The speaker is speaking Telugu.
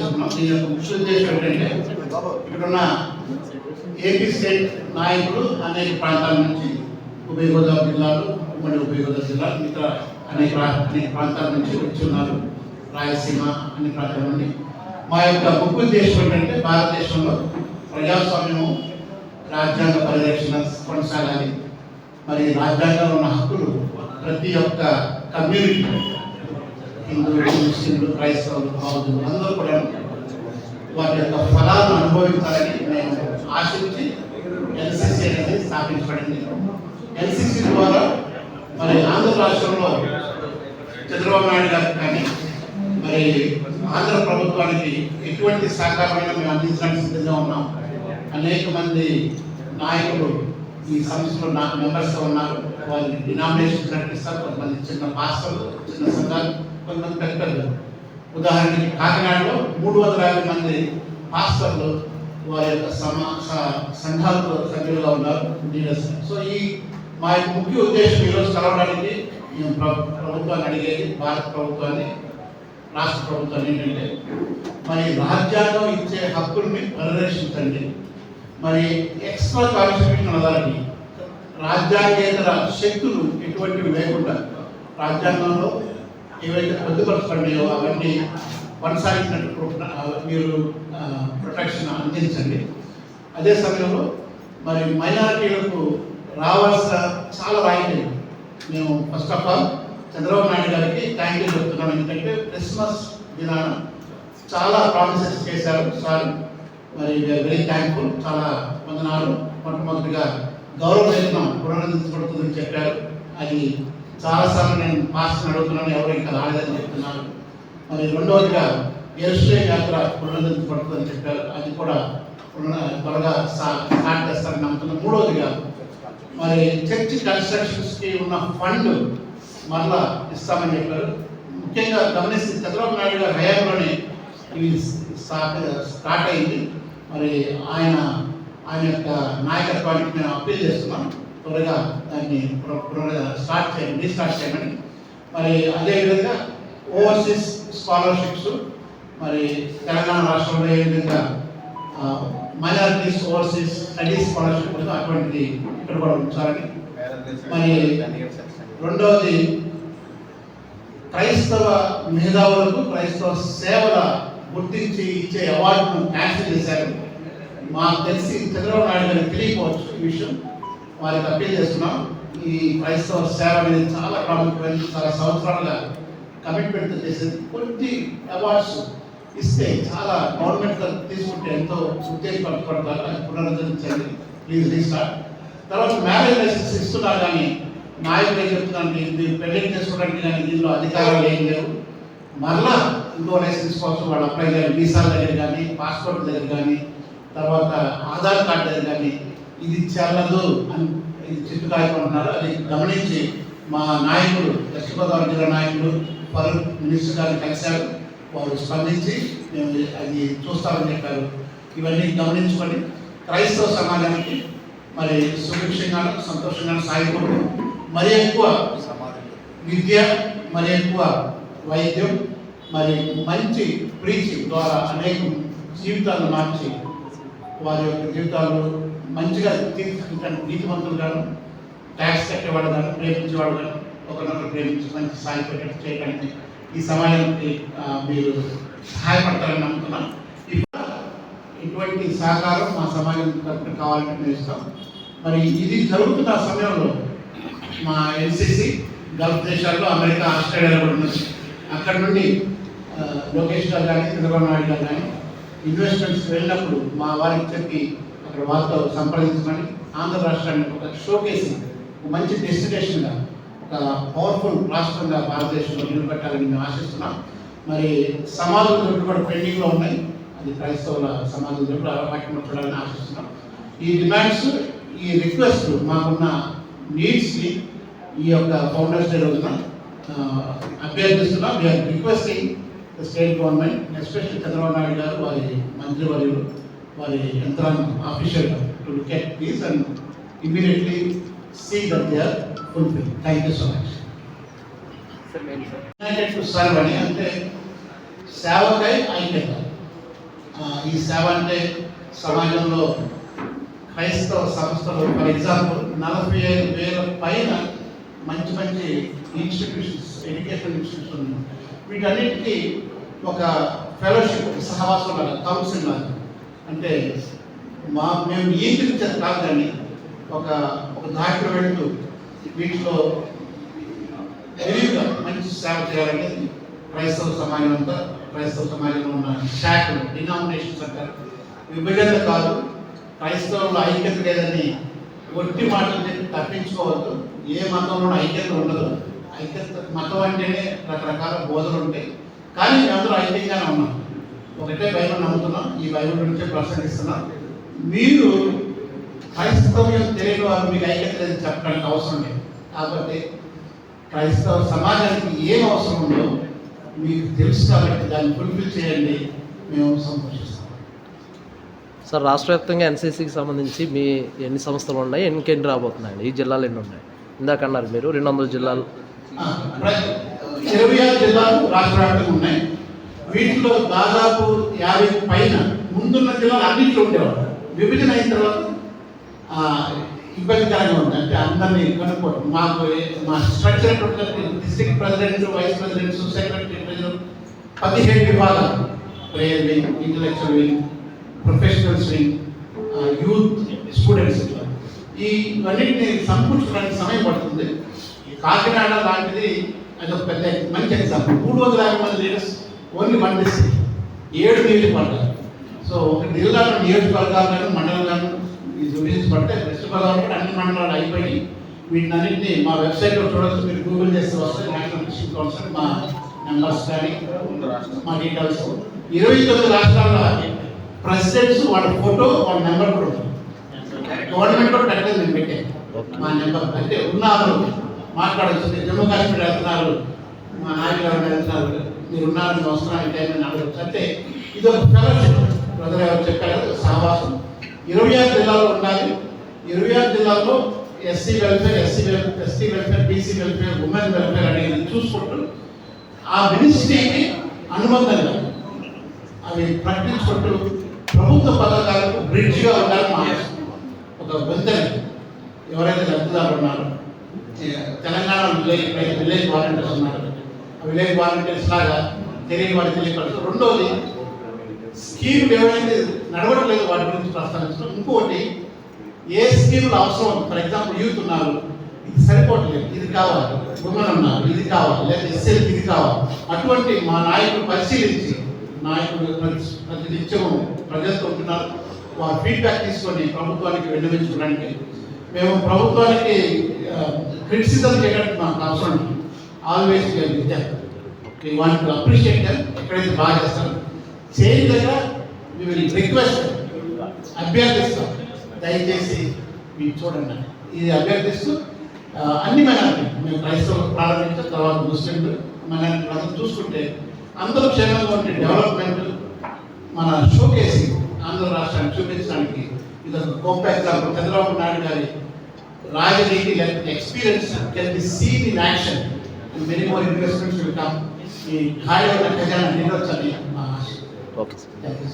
సంస్థ దీని యొక్క ముఖ్య ఉద్దేశం ఏంటంటే ఇక్కడున్న ఏపీ స్టేట్ నాయకులు అనేక ప్రాంతాల నుంచి ఉభయ గోదావరి జిల్లాలు ఉమ్మడి ఉభయ గోదావరి జిల్లా మిగతా అనేక అనేక ప్రాంతాల నుంచి వచ్చి ఉన్నారు. రాయలసీమ అన్ని ప్రాంతాల నుండి. మా యొక్క ముఖ్య ఉద్దేశం ఏంటంటే భారతదేశంలో ప్రజాస్వామ్యము రాజ్యాంగ పరిరక్షణ కొనసాగాలి. మరి రాజ్యాంగంలో ఉన్న హక్కులు ప్రతి ఒక్క కమ్యూనిటీ హిందువులు ముస్లింలు క్రైస్తవులు బౌద్ధులు అందరూ కూడా వారి యొక్క ఫలాలను అనుభవించాలని నేను ఆశించి ఎన్సిసి అనేది స్థాపించబడింది. ఎన్సిసి ద్వారా మరి ఆంధ్ర రాష్ట్రంలో చంద్రబాబు నాయుడు గారికి కానీ మరి ఆంధ్ర ప్రభుత్వానికి ఎటువంటి సహకారమైన మేము అందించడానికి సిద్ధంగా ఉన్నాం. అనేక మంది నాయకులు ఈ సంస్థలో నాకు మెంబర్స్గా ఉన్నారు. వారి డినామినేషన్ ప్రకటిస్తారు కొంతమంది చిన్న పాస్టర్లు చిన్న సంఘాలు. కొంతమంది పెద్దలు. ఉదాహరణకి కాకినాడలో మూడు వందల యాభై మంది పాస్టర్లు వారి యొక్క సమా సంఘాలతో సభ్యులుగా ఉన్నారు లీడర్స్. సో ఈ మా యొక్క ముఖ్య ఉద్దేశం ఈరోజు కలవడానికి మేము ప్రభుత్వాన్ని అడిగేది భారత ప్రభుత్వాన్ని రాష్ట్ర ప్రభుత్వాన్ని ఏంటంటే మరి రాజ్యాంగం ఇచ్చే హక్కుల్ని పరిరక్షించండి. మరి ఎక్స్ట్రా కాన్స్టిట్యూషన్ అథారిటీ రాజ్యాంగేతర శక్తులు ఎటువంటివి లేకుండా రాజ్యాంగంలో ఏవైతే పొందుపరచబడినాయో అవన్నీ కొనసాగించినట్టు మీరు ప్రొటెక్షన్ అందించండి. అదే సమయంలో మరి మైనారిటీలకు రావాల్సిన చాలా రాయితీలు మేము first of all Chandrababu Naidu గారికి థ్యాంక్ యూ చెప్తున్నాం. ఎందుకంటే క్రిస్మస్ దినాన చాలా ప్రామిసెస్ చేశారు సార్. మరి వెరీ థ్యాంక్ఫుల్ చాలా వందనాలు. మొట్టమొదటిగా గౌరవ వేతనం పునరుద్ధరించబడుతుందని చెప్పారు. అది చాలాసార్లు నేను మాస్టర్ అడుగుతున్నాను ఎవరు ఇంకా రాలేదని చెప్తున్నాను మరి రెండవదిగా ఎస్టే యాత్ర పునరుద్ధరించబడుతుందని చెప్పారు. అది కూడా త్వరగా స్టార్ట్ చేస్తారని నమ్ముతున్నాను మూడవదిగా మరి చర్చ్ కన్స్ట్రక్షన్స్కి ఉన్న ఫండ్ మరలా ఇస్తామని చెప్పారు. ముఖ్యంగా గమనిస్తే చంద్రబాబు నాయుడు గారి హయాంలోనే ఇవి స్టార్ట్ స్టార్ట్ అయింది. మరి ఆయన ఆయన యొక్క నాయకత్వానికి మేము అప్పీల్ చేస్తున్నాం. త్వరగా దాన్ని స్టార్ట్ చేయండి రీస్టార్ట్ చేయమని. మరి అదేవిధంగా ఓవర్సీస్ స్కాలర్షిప్స్ మరి తెలంగాణ రాష్ట్రంలో ఏ విధంగా మైనారిటీస్ ఓవర్సీస్ స్టడీస్ స్కాలర్షిప్ ఉందో అటువంటిది ఇక్కడ కూడా ఉంచాలని. మరి రెండవది క్రైస్తవ మేధావులకు క్రైస్తవ సేవల గుర్తించి ఇచ్చే అవార్డును క్యాన్సిల్ చేశారు. మాకు తెలిసి చంద్రబాబు నాయుడు గారికి తెలియకపోవచ్చు ఈ విషయం. వారికి అప్పీల్ చేస్తున్నాం. ఈ క్రైస్తవ సేవ అనేది చాలా ప్రాముఖ్యమైనది చాలా సంవత్సరాలుగా కమిట్మెంట్ చేసేది కొన్ని అవార్డ్స్ ఇస్తే చాలా గవర్నమెంట్ తీసుకుంటే ఎంతో ఉత్తేజపరచబడతారు అది పునరుద్ధరించండి ప్లీజ్ రీస్టార్ట్ తర్వాత మ్యారేజ్ లైసెన్స్ ఇస్తున్నారు కానీ నాయకులు ఏం చెప్తున్నాను మీరు పెళ్ళి చేసుకోవడానికి కానీ దీనిలో అధికారాలు ఏం లేవు. మరలా ఇంకో లైసెన్స్ కోసం వాళ్ళు అప్లై చేయాలి. వీసా దగ్గర కానీ పాస్పోర్ట్ దగ్గర కానీ తర్వాత ఆధార్ కార్డు దగ్గర కానీ ఇది చెల్లదు అని ఇది చిట్టు అది గమనించి మా నాయకులు వెస్ట్ గోదావరి జిల్లా నాయకులు పలు మినిస్టర్ గారిని కలిశారు. వారు స్పందించి మేము అది చూస్తామని చెప్పారు. ఇవన్నీ గమనించుకొని క్రైస్తవ సమాజానికి మరి సుభిక్షంగాను సంతోషంగాను సాగిపోతూ మరి ఎక్కువ విద్య మరి ఎక్కువ వైద్యం మరి మంచి ప్రీచింగ్ ద్వారా అనేక జీవితాలను మార్చి వారి యొక్క జీవితాలు మంచిగా తీర్చుకుంటాను నీతివంతులు గాను ట్యాక్స్ కట్టేవాడు గాను ప్రేమించేవాడు గాను ఒకరినొకరు ప్రేమించి మంచి సాగిపోయేటట్టు చేయడానికి ఈ సమాజానికి మీరు సహాయపడతారని నమ్ముతున్నాను. ఇటువంటి సహకారం మా సమాజం తరపున కావాలని మేము మరి ఇది జరుగుతున్న సమయంలో మా ఎన్సిసి గల్ఫ్ దేశాల్లో అమెరికా ఆస్ట్రేలియాలో కూడా ఉన్నది. అక్కడ నుండి లోకేష్ గారు కానీ చంద్రబాబు నాయుడు గారు కానీ ఇన్వెస్ట్మెంట్స్ వెళ్ళినప్పుడు మా వారికి చెప్పి అక్కడ వాళ్ళతో సంప్రదించమని ఆంధ్ర రాష్ట్రాన్ని ఒక షోకేస్ ఒక మంచి డెస్టినేషన్గా ఒక పవర్ఫుల్ రాష్ట్రంగా భారతదేశంలో నిలబెట్టాలని మేము ఆశిస్తున్నాం. మరి సమాజం దొరికి కూడా పెండింగ్లో ఉన్నాయి. అది క్రైస్తవుల సమాజం దొరికి వాటిని చూడాలని ఆశిస్తున్నాం. ఈ డిమాండ్స్ ఈ రిక్వెస్ట్ మాకున్న నీడ్స్ని ఈ యొక్క ఫౌండర్స్ డే రోజున అభ్యర్థిస్తున్నాం. We are requesting the state government especial Chandrababu Naidu గారు వారి మంత్రివర్యులు వారి యంత్రాంగం official to look at these and immediately see that they are fulfil thank you so much united to serve అని అంటే సేవకై ఐక్యత. ఈ సేవ అంటే సమాజంలో క్రైస్తవ సంస్థలు ఫర్ ఎగ్జాంపుల్ నలభై ఐదు వేల పైన మంచి మంచి ఇన్స్టిట్యూషన్స్ ఎడ్యుకేషన్ ఇన్స్టిట్యూషన్ ఉన్నాయి. వీటన్నిటికీ ఒక ఫెలోషిప్ సహవాసం లాగా కౌన్సిల్ లాగా. అంటే మా మేము నియంత్రించేది కాదు కానీ ఒక ఒక దాటిలో వెళ్తూ వీటిలో తెలివిగా మంచి సేవ చేయాలనేది క్రైస్తవ సమాజం అంతా క్రైస్తవ సమాజంలో ఉన్న శాఖలు డినామినేషన్స్ అంటారు విభజన కాదు క్రైస్తవుల ఐక్యత లేదని ఒట్టి మాటలు చెప్పి తప్పించుకోవద్దు. ఏ మతంలో ఐక్యత ఉండదు. ఐక్యత మతం అంటేనే రకరకాల బోధలు ఉంటాయి. కానీ అందరూ ఐక్యంగానే ఉన్నాం. ఒకటే బైబిల్ నమ్ముతున్నాం ఈ బైబిల్ గురించే ప్రసంగిస్తున్నాం మీరు క్రైస్తవ్యం తెలియని వారు మీకు ఐక్యత లేదని చెప్పడానికి అవసరం లేదు. కాబట్టి క్రైస్తవ సమాజానికి ఏం అవసరం ఉందో మీకు తెలుసు కాబట్టి దాన్ని ఫుల్ఫిల్ చేయండి. మేము సంతోషిస్తాం. సార్ రాష్ట్ర వ్యాప్తంగా ఎన్సీసీకి సంబంధించి మీ ఎన్ని సంస్థలు ఉన్నాయి? ఎన్నికెన్ని రాబోతున్నాయండి? ఈ జిల్లాలు ఎన్ని ఉన్నాయి? ఇందాక అన్నారు మీరు రెండు వందల జిల్లాలు. ఇరవై ఆరు జిల్లాలు రాష్ట్ర వ్యాప్తంగా ఉన్నాయి. వీటిలో దాదాపు యాభై పైన ముందున్న జిల్లాలు అన్నింటిలో ఉండేవాళ్ళు. విభజన అయిన తర్వాత ఇబ్బందికరంగా ఉంది. అంటే అందరినీ కనుక్కోవడం మాకు మా structure district president vice presidents secretary president పదిహేడు విభాగాలు. Prayer wing intellectual wing professionals wing youth students ఈ ఇవన్నిటిని సమకూర్చడానికి సమయం పడుతుంది. కాకినాడ లాంటిది అది ఒక పెద్ద మంచి ఎగ్జాంపుల్ మూడు వందల యాభై మంది లీడర్స్ ఓన్లీ వన్ డిస్ట్రిక్ట్ ఏడు నియోజకవర్గాలు సో ఒక జిల్లాలో నియోజకవర్గాలను మండలాలను ఇది విభజించబడితే వెస్ట్ గోదావరి కూడా అన్ని మండలాలు అయిపోయి వీటినన్నింటినీ మా వెబ్సైట్లో చూడొచ్చు మీరు గూగుల్ చేస్తే వస్తే నేషనల్ డిస్ట్రిక్ట్ కౌన్సిల్ మా నెంబర్స్ కానీ మా డీటెయిల్స్. ఇరవై తొమ్మిది రాష్ట్రాల ప్రెసిడెంట్స్ వాళ్ళ ఫోటో వాళ్ళ నెంబర్ కూడా ఉంటుంది గవర్నమెంట్ కూడా పెట్టలేదు మేము పెట్టే. మా నెంబర్. అంటే ఉన్నారు మాట్లాడచ్చు. జమ్మూ కాశ్మీర్ వెళ్తున్నారు మా నాయకులు వెళ్తున్నారు. మీరు ఉన్నారని అవసరం అయితే ఈ టైం అంటే ఇది ఒక ఫెలోషిప్ బ్రదర్ ఎవరు చెప్పారు సహవాసం. ఇరవై ఆరు జిల్లాలో ఉండాలి. ఇరవై ఆరు జిల్లాల్లో SC welfare SC welfare ST welfare BC welfare women welfare అనేది చూసుకుంటూ ఆ మినిస్ట్రీకి అనుబంధంగా అవి ప్రకటించుకుంటూ ప్రభుత్వ పథకాలకు బ్రిడ్జ్గా ఉండాలని మా ఒక వంతెన ఎవరైతే లబ్ధిదారులు ఉన్నారో తెలంగాణ విలేజ్ విలేజ్ వాలంటీర్స్ ఉన్నారు విలేజ్ వాలంటీర్స్ లాగా తెలియని వాడు తెలియపడుతూ రెండోది స్కీమ్ ఏవైతే నడవట్లేదు వాటి గురించి ప్రస్తావించడం. ఇంకోటి ఏ స్కీములు అవసరం? ఫర్ ఎగ్జాంపుల్ యూత్ ఉన్నారు. ఇది సరిపోవట్లేదు. ఇది కావాలి. ఉమెన్ ఉన్నారు. ఇది కావాలి. లేదా ఎస్ఎల్ ఇది కావాలి. అటువంటి మా నాయకులు పరిశీలించి నాయకులు ప్రతి నిత్యము నిత్యం ప్రజలతో ఉంటున్నారు వారి ఫీడ్బ్యాక్ తీసుకొని ప్రభుత్వానికి విన్నవించుకోవడానికి. మేము ప్రభుత్వానికి క్రిటిసిజం చేయడానికి మాకు అవసరం always we want appreciate them ఎక్కడైతే బాగా చేస్తారు చేయని దగ్గర మీ విల్ రిక్వెస్ట్ అభ్యర్థిస్తాం. దయచేసి మీరు చూడండి. ఇది అభ్యర్థిస్తూ అన్ని మైనారిటీ మేము క్రైస్తవులు ప్రారంభించిన తర్వాత ముస్లింలు మైనారిటీ అందరూ చూసుకుంటే అందరూ క్షేమంగా ఉంటే డెవలప్మెంట్ మన షోకేసింగ్ ఆంధ్ర రాష్ట్రాన్ని చూపించడానికి ఇది ఒక గొప్ప ఎగ్జాంపుల్ చంద్రబాబు నాయుడు గారి రాజనీతి లేకపోతే experience can be seen in action many more investments come ఈ ఖాళీ ఉన్న ఖజానా నిండొచ్చని మా ఓకే థ్యాంక్ యూ